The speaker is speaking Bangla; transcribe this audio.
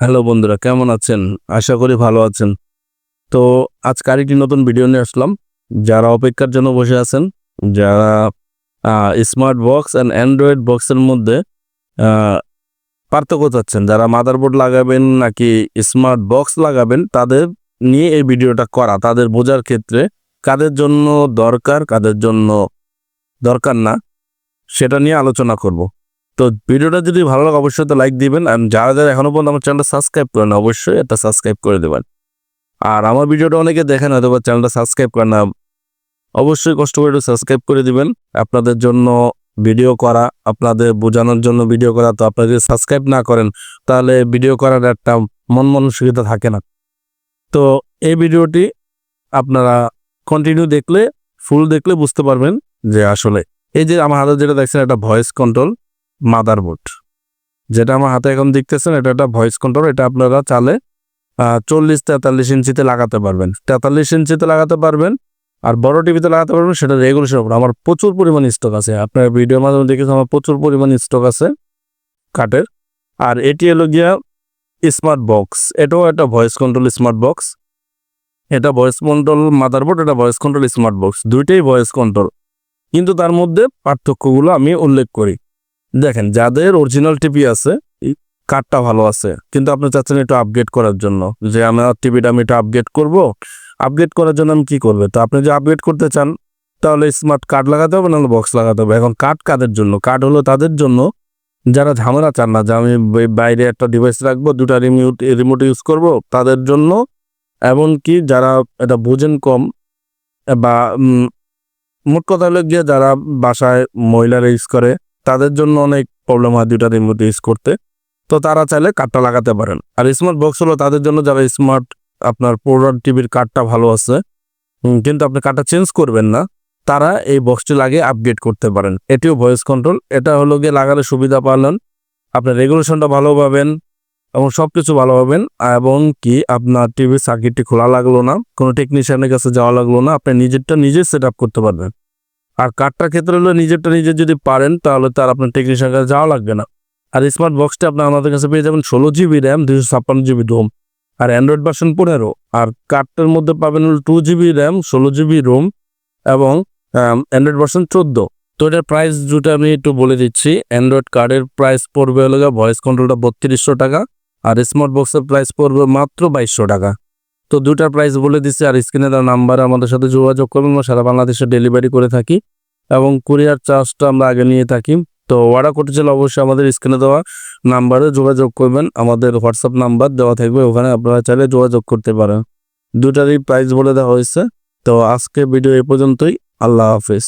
হ্যালো বন্ধুরা, কেমন আছেন? আশা করি ভালো আছেন। তো আজকে আরেকটি নতুন ভিডিও নিয়ে আসলাম। যারা অপেক্ষার জন্য বসে আছেন, যারা স্মার্ট বক্স অ্যান্ড অ্যান্ড্রয়েড বক্সের মধ্যে পার্থক্য চাচ্ছেন। যারা মাদারবোর্ড লাগাবেন নাকি স্মার্ট বক্স লাগাবেন, তাদের নিয়ে এই ভিডিওটা করা, তাদের বোঝার ক্ষেত্রে কাদের জন্য দরকার, কাদের জন্য দরকার না, সেটা নিয়ে আলোচনা করব। তো ভিডিওটা যদি ভালো লাগে, অবশ্যই তো লাইক দিবেন। আর যারা যারা এখনও পর্যন্ত আমার চ্যানেলটা সাবস্ক্রাইব করেন, অবশ্যই এটা সাবস্ক্রাইব করে দেবেন। আর আমার ভিডিওটা অনেকে দেখেন হয়তো বা চ্যানেলটা সাবস্ক্রাইব করেন না, অবশ্যই কষ্ট করে একটু সাবস্ক্রাইব করে দিবেন। আপনাদের জন্য ভিডিও করা, আপনাদের বোঝানোর জন্য ভিডিও করা, তো আপনারা যদি সাবস্ক্রাইব না করেন, তাহলে ভিডিও করার একটা মন মানসিকতা থাকে না। তো এই ভিডিওটি আপনারা কন্টিনিউ দেখলে ফুল দেখলে বুঝতে পারবেন যে আসলে, এই যে আমার হাতে যেটা দেখছেন, একটা ভয়েস কন্ট্রোল মাদারবোর্ড। যেটা আমার হাতে এখন দেখতেছেন, এটা একটা ভয়েস কন্ট্রোল এটা আপনারা চালে চল্লিশ তেতাল্লিশ ইঞ্চিতে লাগাতে পারবেন। তেতাল্লিশ ইঞ্চিতে লাগাতে পারবেন আর বড় টিভিতে লাগাতে পারবেন, সেটা রেগুলেশন উপর। আমার প্রচুর পরিমাণ স্টক আছে। আপনার ভিডিওর মাধ্যমে দেখেছি আমার প্রচুর পরিমাণ স্টক আছে কাঠের। আর এটি হলো গিয়া স্মার্ট বক্স এটাও একটা ভয়েস কন্ট্রোল স্মার্ট বক্স এটা ভয়েস কন্ট্রোল মাদারবোর্ড এটা ভয়েস কন্ট্রোল স্মার্ট বক্স দুইটাই ভয়েস কন্ট্রোল কিন্তু তার মধ্যে পার্থক্যগুলো আমি উল্লেখ করি। দেখেন, যাদের অরিজিনাল টিভি আছে কার্ডটা ভালো আছে। কিন্তু আপনি চাচ্ছেন একটু আপগ্রেড করার জন্য। যে আমার টিভিটা আমি একটু আপগ্রেড করব। আপগ্রেড করার জন্য আমি কি করবে? তো আপনি যে আপগ্রেড করতে চান, তাহলে স্মার্ট কার্ড লাগাতে হবে, নাহলে বক্স লাগাতে হবে। এখন কার্ড কাদের জন্য? কার্ড হলো তাদের জন্য। যারা ঝামেলা চান না, যে আমি বাইরে একটা ডিভাইস রাখব, দুটা রিমোট রিমোট ইউজ করব, তাদের জন্য। এমনকি যারা এটা বোঝেন কম, বা মোট কথা হলো গিয়ে যারা বাসায় মহিলারা ইউজ করে তাদের জন্য অনেক প্রবলেম হয় দুইটা রিমোট ইউজ করতে। তো তারা চাইলে কার্ডটা লাগাতে পারেন। আর স্মার্ট বক্স হলো তাদের জন্য যারা স্মার্ট আপনার পুরান টিভির কার্ডটা ভালো আছে কিন্তু আপনি কার্ডটা চেঞ্জ করবেন না, তারা এই বক্সটি লাগিয়ে আপগ্রেড করতে পারেন। এটিও ভয়েস কন্ট্রোল এটা হলো গিয়ে লাগালে সুবিধা পাবেন। আপনার রেগুলেশনটা ভালো পাবেন এবং সব কিছু ভালো পাবেন। এবং কি আপনার টিভির সার্কিটটি খোলা লাগল না, কোনো টেকনিশিয়ানের কাছে যাওয়া লাগল না, আপনি নিজেরটা নিজে সেট করতে পারবেন। আর কার্ডটার ক্ষেত্রে হলো নিজেরটা নিজে যদি পারেন, তাহলে তার আপনার টেকনিশিয়ান কাছে যাওয়া লাগবে না। আর স্মার্ট বক্সটা আপনি আমাদের কাছে পেয়ে যাবেন ষোলো জিবি র্যাম দুশো ছাপ্পান্ন জিবি রোম আর অ্যান্ড্রয়েড ভার্সন পনেরো। আর কার্ডটার মধ্যে পাবেন হলো টু জিবি র্যাম ষোলো জিবি রোম এবং অ্যান্ড্রয়েড ভার্সন চোদ্দ। তো এটার প্রাইস যেটা আমি একটু বলে দিচ্ছি। অ্যান্ড্রয়েড কার্ডের প্রাইস পড়বে হলো ভয়েস কন্ট্রোলটা বত্রিশশো টাকা আর স্মার্ট বক্সের প্রাইস পড়বে মাত্র বাইশশো টাকা। তো দুটার প্রাইস বলে দিচ্ছি আর স্ক্রিনে দেওয়া নাম্বার আমাদের সাথে যোগাযোগ করবেন আমরা সারা বাংলাদেশে ডেলিভারি করে থাকি এবং কুরিয়ার চার্জটা আমরা আগে নিয়ে থাকি। তো অর্ডার করতে চাইলে অবশ্যই আমাদের স্ক্রিনে দেওয়া নাম্বারে যোগাযোগ করবেন, আমাদের হোয়াটসঅ্যাপ নাম্বার দেওয়া থাকবে, ওখানে আপনারা চাইলে যোগাযোগ করতে পারেন। দুটারই প্রাইস বলে দেওয়া হয়েছে। তো আজকে ভিডিও এ পর্যন্তই, আল্লাহ হাফিজ।